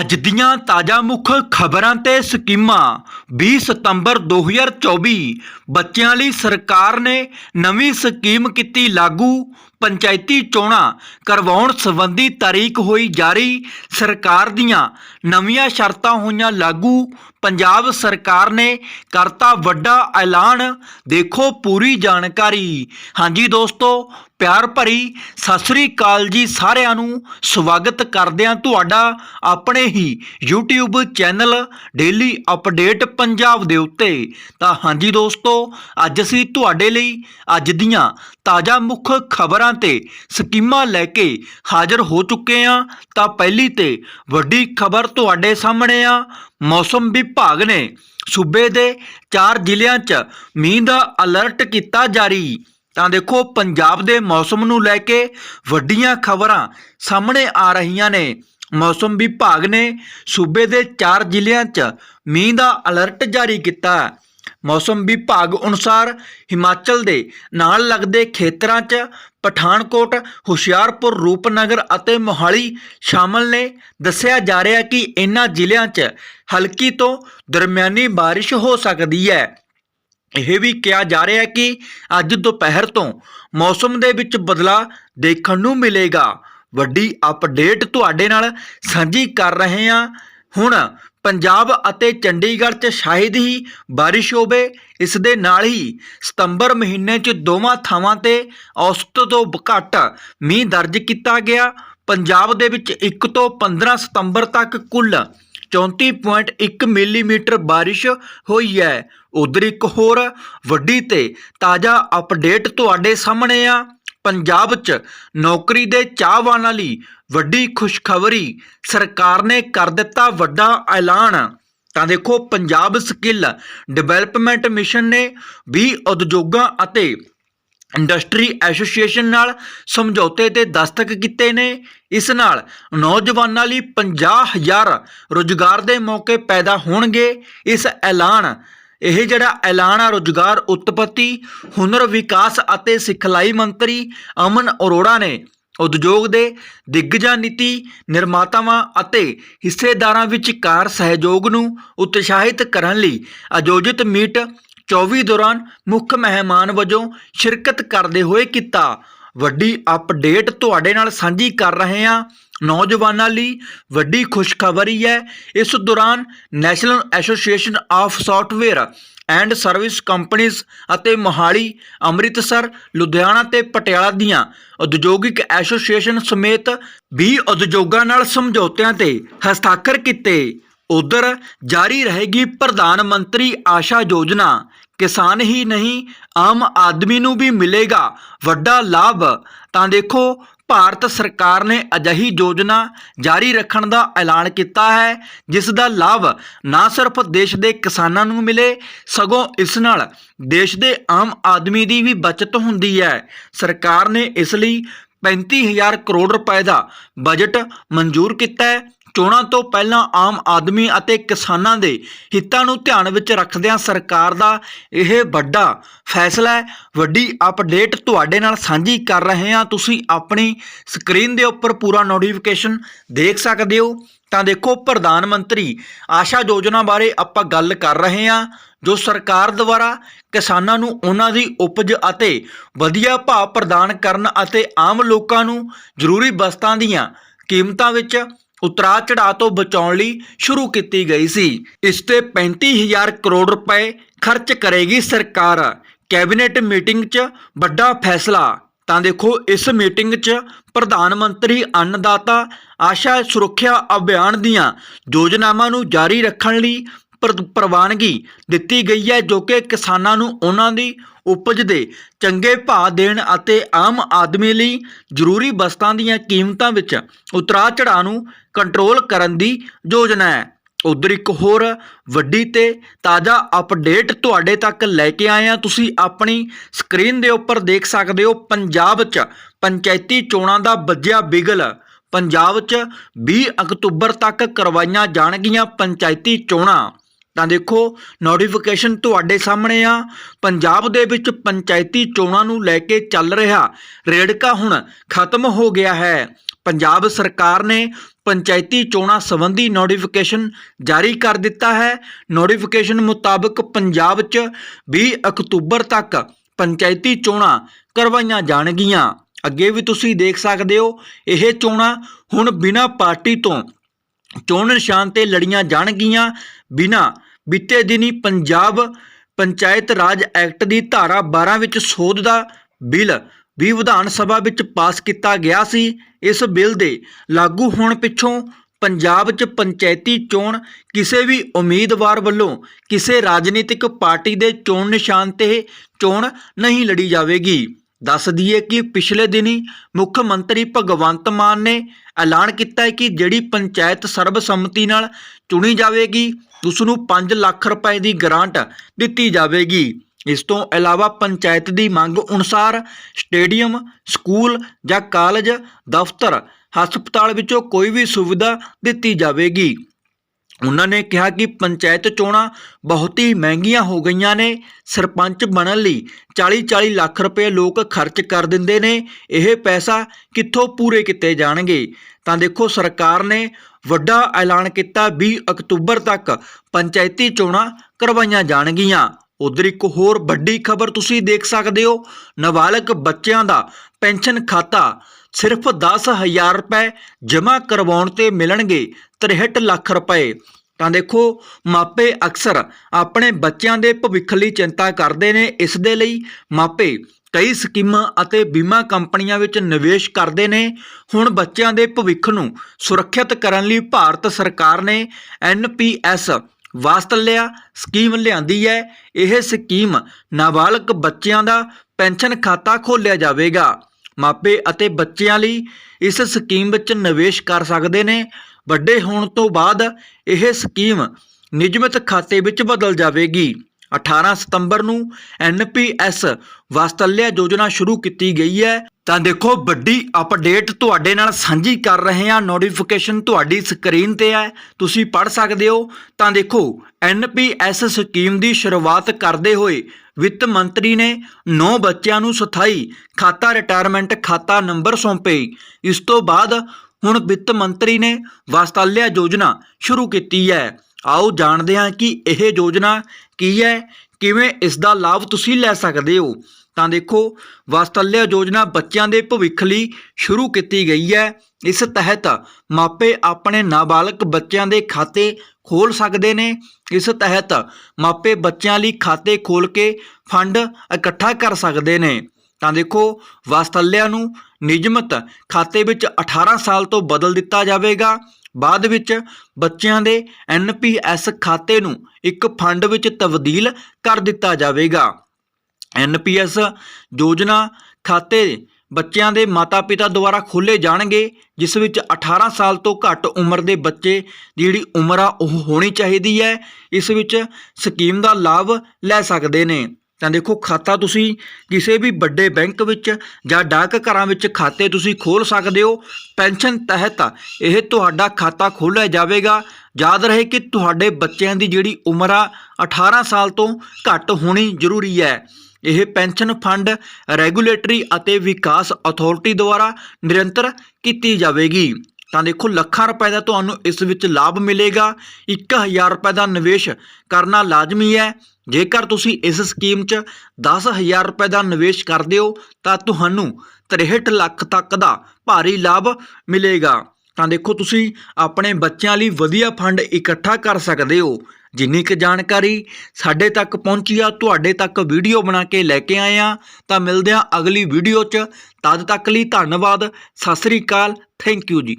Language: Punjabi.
ਅੱਜ ਦੀਆਂ ਤਾਜ਼ਾ ਮੁੱਖ ਖਬਰਾਂ ਤੇ ਸਕੀਮਾਂ। 20 ਸਤੰਬਰ 2024 ਬੱਚਿਆਂ ਲਈ ਸਰਕਾਰ ਨੇ ਨਵੀਂ ਸਕੀਮ ਕੀਤੀ ਲਾਗੂ। ਪੰਚਾਇਤੀ ਚੋਣਾਂ ਕਰਵਾਉਣ ਸੰਬੰਧੀ ਤਾਰੀਖ ਹੋਈ ਜਾਰੀ। ਸਰਕਾਰ ਦੀਆਂ ਨਵੀਆਂ ਸ਼ਰਤਾਂ ਹੋਈਆਂ ਲਾਗੂ। ਪੰਜਾਬ ਸਰਕਾਰ ਨੇ ਕਰਤਾ ਵੱਡਾ ਐਲਾਨ। ਦੇਖੋ ਪੂਰੀ ਜਾਣਕਾਰੀ। ਹਾਂਜੀ ਦੋਸਤੋ, ਪਿਆਰ ਭਰੀ ਸਤਿ ਸ੍ਰੀ ਅਕਾਲ ਜੀ ਸਾਰਿਆਂ ਨੂੰ। ਸਵਾਗਤ ਕਰਦੇ ਹਾਂ ਤੁਹਾਡਾ ਆਪਣੇ ਹੀ YouTube channel daily update Punjab ਦੇ ਉੱਤੇ। ਤਾਂ ਹਾਂਜੀ ਦੋਸਤੋ, ਅੱਜ ਅਸੀਂ ਤੁਹਾਡੇ ਲਈ ਅੱਜ ਦੀਆਂ ਤਾਜ਼ਾ ਮੁੱਖ ਖਬਰਾਂ ਤੇ ਸਕੀਮਾਂ ਲੈ ਕੇ ਹਾਜ਼ਰ ਹੋ ਚੁੱਕੇ ਹਾਂ ਤਾਂ ਪਹਿਲੀ ਤੇ ਵੱਡੀ ਖਬਰ ਤੁਹਾਡੇ ਸਾਹਮਣੇ ਆ। ਮੌਸਮ ਵਿਭਾਗ ਨੇ ਸੂਬੇ ਦੇ ਚਾਰ ਜ਼ਿਲ੍ਹਿਆਂ 'ਚ ਮੀਂਹ ਦਾ ਅਲਰਟ ਕੀਤਾ ਜਾਰੀ। ਤਾਂ ਦੇਖੋ, ਪੰਜਾਬ ਦੇ ਮੌਸਮ ਨੂੰ ਲੈ ਕੇ ਵੱਡੀਆਂ ਖਬਰਾਂ ਸਾਹਮਣੇ ਆ ਰਹੀਆਂ ਨੇ। ਮੌਸਮ ਵਿਭਾਗ ਨੇ ਸੂਬੇ ਦੇ ਚਾਰ ਜ਼ਿਲ੍ਹਿਆਂ 'ਚ ਮੀਂਹ ਦਾ ਅਲਰਟ ਜਾਰੀ ਕੀਤਾ। ਮੌਸਮ ਵਿਭਾਗ ਅਨੁਸਾਰ ਹਿਮਾਚਲ ਦੇ ਨਾਲ ਲੱਗਦੇ ਖੇਤਰਾਂ 'ਚ ਪਠਾਨਕੋਟ, ਹੁਸ਼ਿਆਰਪੁਰ, ਰੂਪਨਗਰ ਅਤੇ ਮੋਹਾਲੀ ਸ਼ਾਮਲ ਨੇ। ਦੱਸਿਆ ਜਾ ਰਿਹਾ ਕਿ ਇਨ੍ਹਾਂ ਜ਼ਿਲ੍ਹਿਆਂ 'ਚ ਹਲਕੀ ਤੋਂ ਦਰਮਿਆਨੀ ਬਾਰਿਸ਼ ਹੋ ਸਕਦੀ ਹੈ। ਇਹ ਵੀ ਕਿਹਾ ਜਾ ਰਿਹਾ ਹੈ ਕਿ ਅੱਜ ਦੁਪਹਿਰ ਤੋਂ ਮੌਸਮ ਦੇ ਵਿੱਚ ਬਦਲਾਅ ਦੇਖਣ ਨੂੰ ਮਿਲੇਗਾ। ਵੱਡੀ ਅਪਡੇਟ ਤੁਹਾਡੇ ਨਾਲ ਸਾਂਝੀ ਕਰ ਰਹੇ ਹਾਂ। ਹੁਣ ਪੰਜਾਬ ਅਤੇ ਚੰਡੀਗੜ੍ਹ 'ਚ ਸ਼ਾਇਦ ਹੀ ਬਾਰਿਸ਼ ਹੋਵੇ, ਇਸ ਦੇ ਨਾਲ ਹੀ ਸਤੰਬਰ ਮਹੀਨੇ 'ਚ ਦੋਵਾਂ ਥਾਵਾਂ ਤੇ ਔਸਤ ਤੋਂ ਘੱਟ ਮੀਂਹ ਦਰਜ ਕੀਤਾ ਗਿਆ। ਪੰਜਾਬ ਦੇ ਵਿੱਚ 1 ਤੋਂ 15 ਸਤੰਬਰ ਤੱਕ ਕੁੱਲ 34.1 ਮਿਲੀਮੀਟਰ ਬਾਰਿਸ਼ ਹੋਈ ਹੈ। ਉਧਰ ਇੱਕ ਹੋਰ ਵੱਡੀ ਤੇ ਤਾਜ਼ਾ ਅਪਡੇਟ ਤੁਹਾਡੇ ਸਾਹਮਣੇ ਆ। ਪੰਜਾਬ 'ਚ ਨੌਕਰੀ ਦੇ ਚਾਹਵਾਨਾਂ ਲਈ ਵੱਡੀ ਖੁਸ਼ਖਬਰੀ ਸਰਕਾਰ ਨੇ ਕਰ ਦਿੱਤਾ ਵੱਡਾ ਐਲਾਨ। ਤਾਂ ਦੇਖੋ, ਪੰਜਾਬ ਸਕਿੱਲ ਡਿਵੈਲਪਮੈਂਟ ਮਿਸ਼ਨ ਨੇ 20 ਉਦਯੋਗਾਂ ਅਤੇ ਇੰਡਸਟਰੀ ਐਸੋਸੀਏਸ਼ਨ ਨਾਲ ਸਮਝੌਤੇ ਤੇ ਦਸਤਖਤ ਕੀਤੇ ਨੇ। ਇਸ ਨਾਲ ਨੌਜਵਾਨਾਂ ਲਈ 50000 ਰੁਜ਼ਗਾਰ ਦੇ ਮੌਕੇ ਪੈਦਾ ਹੋਣਗੇ। ਇਸ ਐਲਾਨ ਇਹ ਜਿਹੜਾ ਐਲਾਨ ਆ, ਰੁਜ਼ਗਾਰ ਉਤਪਤੀ, ਹੁਨਰ ਵਿਕਾਸ ਅਤੇ ਸਿਖਲਾਈ ਮੰਤਰੀ ਅਮਨ ਅਰੋੜਾ ਨੇ ਉਦਯੋਗ ਦੇ ਦਿੱਗਜਾਂ, ਨੀਤੀ ਨਿਰਮਾਤਾਵਾਂ ਅਤੇ ਹਿੱਸੇਦਾਰਾਂ ਵਿਚਕਾਰ ਸਹਿਯੋਗ ਨੂੰ ਉਤਸ਼ਾਹਿਤ ਕਰਨ ਲਈ ਆਯੋਜਿਤ ਮੀਟ 24 ਦੌਰਾਨ ਮੁੱਖ ਮਹਿਮਾਨ ਵਜੋਂ ਸ਼ਿਰਕਤ ਕਰਦੇ ਹੋਏ ਕੀਤਾ। ਵੱਡੀ ਅਪਡੇਟ ਤੁਹਾਡੇ ਨਾਲ ਸਾਂਝੀ ਕਰ ਰਹੇ ਹਾਂ। ਨੌਜਵਾਨਾਂ ਲਈ ਵੱਡੀ ਖੁਸ਼ਖਬਰੀ ਹੈ। ਇਸ ਦੌਰਾਨ national association of software and service ਕੰਪਨੀਆਂ ਅਤੇ ਮੋਹਾਲੀ, ਅੰਮ੍ਰਿਤਸਰ, ਲੁਧਿਆਣਾ ਤੇ ਪਟਿਆਲਾ ਦੀਆਂ ਉਦਯੋਗਿਕ ਐਸੋਸੀਏਸ਼ਨ ਸਮੇਤ 20 ਉਦਯੋਗਾਂ ਨਾਲ ਸਮਝੌਤਿਆਂ ਤੇ ਹਸਤਾਖਰ ਕੀਤੇ। ਉਧਰ ਜਾਰੀ ਰਹੇਗੀ ਪ੍ਰਧਾਨ ਮੰਤਰੀ ਆਸ਼ਾ ਯੋਜਨਾ। ਕਿਸਾਨ ਹੀ ਨਹੀਂ, ਆਮ ਆਦਮੀ ਨੂੰ ਵੀ ਮਿਲੇਗਾ ਵੱਡਾ ਲਾਭ। ਤਾਂ ਦੇਖੋ ਭਾਰਤ ਸਰਕਾਰ ਨੇ ਅਜਿਹੀ ਯੋਜਨਾ ਜਾਰੀ ਰੱਖਣ ਦਾ ਐਲਾਨ ਕੀਤਾ ਹੈ, ਜਿਸ ਦਾ ਲਾਭ ਨਾ ਸਿਰਫ ਦੇਸ਼ ਦੇ ਕਿਸਾਨਾਂ ਨੂੰ ਮਿਲੇ, ਸਗੋਂ ਇਸ ਨਾਲ ਦੇਸ਼ ਦੇ ਆਮ ਆਦਮੀ ਦੀ ਵੀ ਬਚਤ ਹੁੰਦੀ ਹੈ। ਸਰਕਾਰ ਨੇ ਇਸ ਲਈ 35000 ਕਰੋੜ ਰੁਪਏ ਦਾ ਬਜਟ ਮਨਜ਼ੂਰ ਕੀਤਾ ਹੈ। ਚੋਣਾਂ ਤੋਂ ਪਹਿਲਾਂ ਆਮ ਆਦਮੀ ਅਤੇ ਕਿਸਾਨਾਂ ਦੇ ਹਿੱਤਾਂ ਨੂੰ ਧਿਆਨ ਵਿੱਚ ਰੱਖਦਿਆਂ ਸਰਕਾਰ ਦਾ ਇਹ ਵੱਡਾ ਫੈਸਲਾ ਹੈ। ਵੱਡੀ ਅਪਡੇਟ ਤੁਹਾਡੇ ਨਾਲ ਸਾਂਝੀ ਕਰ ਰਹੇ ਹਾਂ। ਤੁਸੀਂ ਆਪਣੀ ਸਕਰੀਨ ਦੇ ਉੱਪਰ ਪੂਰਾ ਨੋਟੀਫਿਕੇਸ਼ਨ ਦੇਖ ਸਕਦੇ ਹੋ। ਤਾਂ ਦੇਖੋ, ਪ੍ਰਧਾਨ ਮੰਤਰੀ ਆਸ਼ਾ ਯੋਜਨਾ ਬਾਰੇ ਆਪਾਂ ਗੱਲ ਕਰ ਰਹੇ ਹਾਂ, ਜੋ ਸਰਕਾਰ ਦੁਆਰਾ ਕਿਸਾਨਾਂ ਨੂੰ ਉਹਨਾਂ ਦੀ ਉਪਜ ਅਤੇ ਵਧੀਆ ਭਾਅ ਪ੍ਰਦਾਨ ਕਰਨ ਅਤੇ ਆਮ ਲੋਕਾਂ ਨੂੰ ਜ਼ਰੂਰੀ ਵਸਤਾਂ ਦੀਆਂ ਕੀਮਤਾਂ ਵਿੱਚ ਉਤਰਾ ਚੜਾਅ ਤੋਂ ਬਚਾਉਣ ਲਈ ਸ਼ੁਰੂ ਕੀਤੀ ਗਈ ਸੀ। ਇਸ ਤੇ 35000 ਕਰੋੜ ਰੁਪਏ ਖਰਚ ਕਰੇਗੀ ਸਰਕਾਰ। ਕੈਬਨਿਟ ਮੀਟਿੰਗ 'ਚ ਵੱਡਾ ਫੈਸਲਾ। ਤਾਂ ਦੇਖੋ, ਇਸ ਮੀਟਿੰਗ 'ਚ ਪ੍ਰਧਾਨ ਮੰਤਰੀ ਅੰਨਦਾਤਾ ਆਸ਼ਾ ਸੁਰੱਖਿਆ ਅਭਿਆਨ ਦੀਆਂ ਯੋਜਨਾਵਾਂ ਨੂੰ ਜਾਰੀ ਰੱਖਣ ਲਈ ਪ੍ਰਵਾਨਗੀ ਦਿੱਤੀ ਗਈ ਹੈ, ਜੋ ਕਿ ਕਿਸਾਨਾਂ ਨੂੰ ਉਹਨਾਂ ਦੀ ਉਪਜ ਦੇ ਚੰਗੇ ਭਾਅ ਦੇਣ ਅਤੇ ਆਮ ਆਦਮੀ ਲਈ ਜ਼ਰੂਰੀ ਵਸਤਾਂ ਦੀਆਂ ਕੀਮਤਾਂ ਵਿੱਚ ਉਤਰਾਅ ਚੜਾਅ ਨੂੰ ਕੰਟਰੋਲ ਕਰਨ ਦੀ ਯੋਜਨਾ ਹੈ। ਉਧਰ ਇੱਕ ਹੋਰ ਵੱਡੀ ਤੇ ਤਾਜ਼ਾ ਅਪਡੇਟ ਤੁਹਾਡੇ ਤੱਕ ਲੈ ਕੇ ਆਏ ਆ ਤੁਸੀਂ ਆਪਣੀ ਸਕਰੀਨ ਦੇ ਉੱਪਰ ਦੇਖ ਸਕਦੇ ਹੋ, ਪੰਜਾਬ 'ਚ ਪੰਚਾਇਤੀ ਚੋਣਾਂ ਦਾ ਵੱਜਿਆ ਬਿਗਲ। ਪੰਜਾਬ 'ਚ 20 ਅਕਤੂਬਰ ਤੱਕ ਕਰਵਾਈਆਂ ਜਾਣਗੀਆਂ ਪੰਚਾਇਤੀ ਚੋਣਾਂ। ਤਾਂ ਦੇਖੋ ਨੋਟੀਫਿਕੇਸ਼ਨ ਤੁਹਾਡੇ ਸਾਹਮਣੇ ਆ। ਪੰਜਾਬ ਦੇ ਵਿੱਚ ਪੰਚਾਇਤੀ ਚੋਣਾਂ ਨੂੰ ਲੈ ਕੇ ਚੱਲ ਰਿਹਾ ਰੇੜਕਾ ਹੁਣ ਖਤਮ ਹੋ ਗਿਆ ਹੈ। ਪੰਜਾਬ ਸਰਕਾਰ ਨੇ ਪੰਚਾਇਤੀ ਚੋਣਾਂ ਸੰਬੰਧੀ ਨੋਟੀਫਿਕੇਸ਼ਨ ਜਾਰੀ ਕਰ ਦਿੱਤਾ ਹੈ। ਨੋਟੀਫਿਕੇਸ਼ਨ ਮੁਤਾਬਕ ਪੰਜਾਬ 'ਚ 20 ਅਕਤੂਬਰ ਤੱਕ ਪੰਚਾਇਤੀ ਚੋਣਾਂ ਕਰਵਾਈਆਂ ਜਾਣਗੀਆਂ। ਅੱਗੇ ਵੀ ਤੁਸੀਂ ਦੇਖ ਸਕਦੇ ਹੋ, ਇਹ ਚੋਣਾਂ ਹੁਣ ਬਿਨਾਂ ਪਾਰਟੀ ਤੋਂ ਚੋਣ ਨਿਸ਼ਾਨ ਤੇ ਲੜੀਆਂ ਜਾਣਗੀਆਂ ਬਿਨਾਂ ਬੀਤੇ ਦਿਨੀ ਪੰਜਾਬ ਪੰਚਾਇਤ ਰਾਜ ਐਕਟ ਦੀ ਧਾਰਾ 12 ਵਿੱਚ ਸੋਧ ਦਾ ਬਿੱਲ ਵੀ ਵਿਧਾਨ ਸਭਾ ਵਿੱਚ ਪਾਸ ਕੀਤਾ ਗਿਆ ਸੀ। ਇਸ ਬਿੱਲ ਦੇ ਲਾਗੂ ਹੋਣ ਪਿੱਛੋਂ ਪੰਜਾਬ 'ਚ ਪੰਚਾਇਤੀ ਚੋਣ ਕਿਸੇ ਵੀ ਉਮੀਦਵਾਰ ਵੱਲੋਂ ਕਿਸੇ ਰਾਜਨੀਤਿਕ ਪਾਰਟੀ ਦੇ ਚੋਣ ਨਿਸ਼ਾਨ ਤੇ ਚੋਣ ਨਹੀਂ ਲੜੀ ਜਾਵੇਗੀ। ਦੱਸ ਦਈਏ ਕਿ ਪਿਛਲੇ ਦਿਨੀ ਮੁੱਖ ਮੰਤਰੀ ਭਗਵੰਤ ਮਾਨ ਨੇ ਐਲਾਨ ਕੀਤਾ ਹੈ ਕਿ ਜਿਹੜੀ ਪੰਚਾਇਤ ਸਰਬਸੰਮਤੀ ਨਾਲ ਚੁਣੀ ਜਾਵੇਗੀ, ਉਸ ਨੂੰ 5 ਲੱਖ ਰੁਪਏ ਦੀ ਗ੍ਰਾਂਟ ਦਿੱਤੀ ਜਾਵੇਗੀ। ਇਸ ਤੋਂ ਇਲਾਵਾ ਪੰਚਾਇਤ ਦੀ ਮੰਗ ਅਨੁਸਾਰ ਸਟੇਡੀਅਮ, ਸਕੂਲ ਜਾਂ ਕਾਲਜ, ਦਫ਼ਤਰ, ਹਸਪਤਾਲ ਵਿੱਚੋਂ ਕੋਈ ਵੀ ਸੁਵਿਧਾ ਦਿੱਤੀ ਜਾਵੇਗੀ। ਉਹਨਾਂ ਨੇ ਕਿਹਾ ਕਿ ਪੰਚਾਇਤ ਚੋਣਾਂ ਬਹੁਤ ਹੀ ਮਹਿੰਗੀਆਂ ਹੋ ਗਈਆਂ ਨੇ। ਸਰਪੰਚ ਬਣਨ ਲਈ 40-40 ਲੱਖ ਰੁਪਏ ਲੋਕ ਖਰਚ ਕਰ ਦਿੰਦੇ ਨੇ। ਇਹ ਪੈਸਾ ਕਿੱਥੋਂ ਪੂਰੇ ਕੀਤੇ ਜਾਣਗੇ? ਤਾਂ ਦੇਖੋ, ਸਰਕਾਰ ਨੇ ਵੱਡਾ ਐਲਾਨ ਕੀਤਾ 20 ਅਕਤੂਬਰ ਤੱਕ ਪੰਚਾਇਤੀ ਚੋਣਾਂ ਕਰਵਾਈਆਂ ਜਾਣਗੀਆਂ। ਉਧਰ ਇੱਕ ਹੋਰ ਵੱਡੀ ਖਬਰ ਤੁਸੀਂ ਦੇਖ ਸਕਦੇ ਹੋ। ਨਾਬਾਲਗ ਬੱਚਿਆਂ ਦਾ ਪੈਨਸ਼ਨ ਖਾਤਾ ਸਿਰਫ 10000 ਰੁਪਏ ਜਮ੍ਹਾਂ ਕਰਵਾਉਣ ਤੇ ਮਿਲਣਗੇ। 63 ਲੱਖ ਰੁਪਏ। ਤਾਂ ਦੇਖੋ, ਮਾਪੇ ਅਕਸਰ ਆਪਣੇ ਬੱਚਿਆਂ ਦੇ ਭਵਿੱਖ ਲਈ ਚਿੰਤਾ ਕਰਦੇ ਨੇ। ਇਸ ਦੇ ਲਈ ਮਾਪੇ ਕਈ ਸਕੀਮਾਂ ਅਤੇ ਬੀਮਾ ਕੰਪਨੀਆਂ ਵਿੱਚ ਨਿਵੇਸ਼ ਕਰਦੇ ਨੇ। ਹੁਣ ਬੱਚਿਆਂ ਦੇ ਭਵਿੱਖ ਨੂੰ ਸੁਰੱਖਿਅਤ ਕਰਨ ਲਈ ਭਾਰਤ ਸਰਕਾਰ ਨੇ ਐਨਪੀਐਸ ਵਾਸਤਲਿਆ ਸਕੀਮ ਲਿਆਂਦੀ ਹੈ। ਇਹ ਸਕੀਮ ਨਾਬਾਲਗ ਬੱਚਿਆਂ ਦਾ ਪੈਨਸ਼ਨ ਖਾਤਾ ਖੋਲ੍ਹਿਆ ਜਾਵੇਗਾ। ਮਾਪੇ ਅਤੇ ਬੱਚਿਆਂ ਲਈ ਇਸ ਸਕੀਮ ਵਿੱਚ ਨਿਵੇਸ਼ ਕਰ ਸਕਦੇ ਨੇ। ਵੱਡੇ ਹੋਣ ਤੋਂ ਬਾਅਦ ਇਹ ਸਕੀਮ ਨਿਯਮਿਤ ਖਾਤੇ ਵਿੱਚ ਬਦਲ ਜਾਵੇਗੀ। 18 ਸਤੰਬਰ ਨੂੰ ਐਨਪੀਐਸ ਵਾਸਤਲਿਆ ਯੋਜਨਾ ਸ਼ੁਰੂ ਕੀਤੀ ਗਈ ਹੈ। ਤਾਂ ਦੇਖੋ, ਵੱਡੀ ਅਪਡੇਟ ਤੁਹਾਡੇ ਨਾਲ ਸਾਂਝੀ ਕਰ ਰਹੇ ਹਾਂ। ਨੋਟੀਫਿਕੇਸ਼ਨ ਤੁਹਾਡੀ ਸਕਰੀਨ ਤੇ ਹੈ। ਤੁਸੀਂ ਪੜ੍ਹ ਸਕਦੇ ਹੋ। ਤਾਂ ਦੇਖੋ ਐਨਪੀਐਸ ਸਕੀਮ ਦੀ ਸ਼ੁਰੂਆਤ ਕਰਦੇ ਹੋਏ ਵਿੱਤ ਮੰਤਰੀ ਨੇ 9 ਬੱਚਿਆਂ ਨੂੰ ਸਥਾਈ ਖਾਤਾ ਰਿਟਾਇਰਮੈਂਟ ਖਾਤਾ ਨੰਬਰ ਸੌਂਪੇ। ਇਸ ਤੋਂ ਬਾਅਦ ਹੁਣ ਵਿੱਤ ਮੰਤਰੀ ਨੇ ਵਾਸਤਲਿਆ ਯੋਜਨਾ ਸ਼ੁਰੂ ਕੀਤੀ ਹੈ। ਆਓ ਜਾਣਦੇ ਹਾਂ ਕਿ ਇਹ ਯੋਜਨਾ ਕੀ ਹੈ, ਕਿਵੇਂ ਇਸ ਦਾ ਲਾਭ ਤੁਸੀਂ ਲੈ ਸਕਦੇ ਹੋ। ਤਾਂ ਦੇਖੋ, ਵਾਸਤਲਿਆ ਯੋਜਨਾ ਬੱਚਿਆਂ ਦੇ ਭਵਿੱਖ ਲਈ ਸ਼ੁਰੂ ਕੀਤੀ ਗਈ ਹੈ। ਇਸ ਤਹਿਤ ਮਾਪੇ ਆਪਣੇ ਨਾਬਾਲਗ ਬੱਚਿਆਂ ਦੇ ਖਾਤੇ ਖੋਲ ਸਕਦੇ ਨੇ। ਇਸ ਤਹਿਤ ਮਾਪੇ ਬੱਚਿਆਂ ਲਈ ਖਾਤੇ ਖੋਲ ਕੇ ਫੰਡ ਇਕੱਠਾ ਕਰ ਸਕਦੇ ਨੇ। ਤਾਂ ਦੇਖੋ, ਵਾਸਤਲਿਆ ਨੂੰ ਨਿਯਮਤ ਖਾਤੇ ਵਿੱਚ 18 ਸਾਲ ਤੋਂ ਬਦਲ ਦਿੱਤਾ ਜਾਵੇਗਾ। ਬਾਅਦ ਵਿੱਚ ਬੱਚਿਆਂ ਦੇ ਐਨਪੀਐਸ ਖਾਤੇ ਨੂੰ ਇੱਕ ਫੰਡ ਵਿੱਚ ਤਬਦੀਲ ਕਰ ਦਿੱਤਾ ਜਾਵੇਗਾ। ਐਨਪੀਐਸ ਯੋਜਨਾ ਖਾਤੇ ਬੱਚਿਆਂ ਦੇ ਮਾਤਾ-ਪਿਤਾ ਦੁਆਰਾ ਖੋਲੇ ਜਾਣਗੇ, ਜਿਸ ਵਿੱਚ 18 ਸਾਲ ਤੋਂ ਘੱਟ ਉਮਰ ਦੇ ਬੱਚੇ ਦੀ ਜਿਹੜੀ ਉਮਰ ਆ, ਉਹ ਹੋਣੀ ਚਾਹੀਦੀ ਹੈ। ਇਸ ਵਿੱਚ ਸਕੀਮ ਦਾ ਲਾਭ ਲੈ ਸਕਦੇ ਨੇ। ਤਾਂ ਦੇਖੋ ਖਾਤਾ ਤੁਸੀਂ ਕਿਸੇ ਵੀ ਵੱਡੇ ਬੈਂਕ ਵਿੱਚ ਜਾਂ ਡਾਕ ਘਰਾਂ ਵਿੱਚ ਖਾਤੇ ਤੁਸੀਂ ਖੋਲ ਸਕਦੇ ਹੋ। ਪੈਨਸ਼ਨ ਤਹਿਤ ਇਹ ਤੁਹਾਡਾ ਖਾਤਾ ਖੋਲ੍ਹਿਆ ਜਾਵੇਗਾ। ਯਾਦ ਰਹੇ ਕਿ ਤੁਹਾਡੇ ਬੱਚਿਆਂ ਦੀ ਜਿਹੜੀ ਉਮਰ ਆ 18 ਸਾਲ ਤੋਂ ਘੱਟ ਹੋਣੀ ਜ਼ਰੂਰੀ ਹੈ। ਇਹ ਪੈਨਸ਼ਨ ਫੰਡ ਰੈਗੂਲੇਟਰੀ ਅਤੇ ਵਿਕਾਸ ਅਥਾਰਟੀ ਦੁਆਰਾ ਨਿਰੰਤਰ ਕੀਤੀ ਜਾਵੇਗੀ। ਤਾਂ ਦੇਖੋ ਲੱਖਾਂ ਰੁਪਏ ਦਾ ਤੁਹਾਨੂੰ ਇਸ ਵਿੱਚ ਲਾਭ ਮਿਲੇਗਾ। 1000 ਰੁਪਏ ਦਾ ਨਿਵੇਸ਼ ਕਰਨਾ ਲਾਜ਼ਮੀ ਹੈ। ਜੇਕਰ ਤੁਸੀਂ ਇਸ ਸਕੀਮ 'ਚ 10000 ਰੁਪਏ ਦਾ ਨਿਵੇਸ਼ ਕਰਦੇ ਹੋ, ਤਾਂ ਤੁਹਾਨੂੰ 63 ਲੱਖ ਤੱਕ ਦਾ ਭਾਰੀ ਲਾਭ ਮਿਲੇਗਾ। ਤਾਂ ਦੇਖੋ ਤੁਸੀਂ ਆਪਣੇ ਬੱਚਿਆਂ ਲਈ ਵਧੀਆ ਫੰਡ ਇਕੱਠਾ ਕਰ ਸਕਦੇ ਹੋ। ਜਿੰਨੀ ਕੁ ਜਾਣਕਾਰੀ ਸਾਡੇ ਤੱਕ ਪਹੁੰਚੀ ਆ, ਤੁਹਾਡੇ ਤੱਕ ਵੀਡੀਓ ਬਣਾ ਕੇ ਲੈ ਕੇ ਆਏ ਆ। ਤਾਂ ਮਿਲਦੇ ਆ ਅਗਲੀ ਵੀਡੀਓ 'ਚ। ਤਦ ਤੱਕ ਲਈ ਧੰਨਵਾਦ। ਸਤਿ ਸ੍ਰੀ ਅਕਾਲ। ਥੈਂਕ ਯੂ ਜੀ।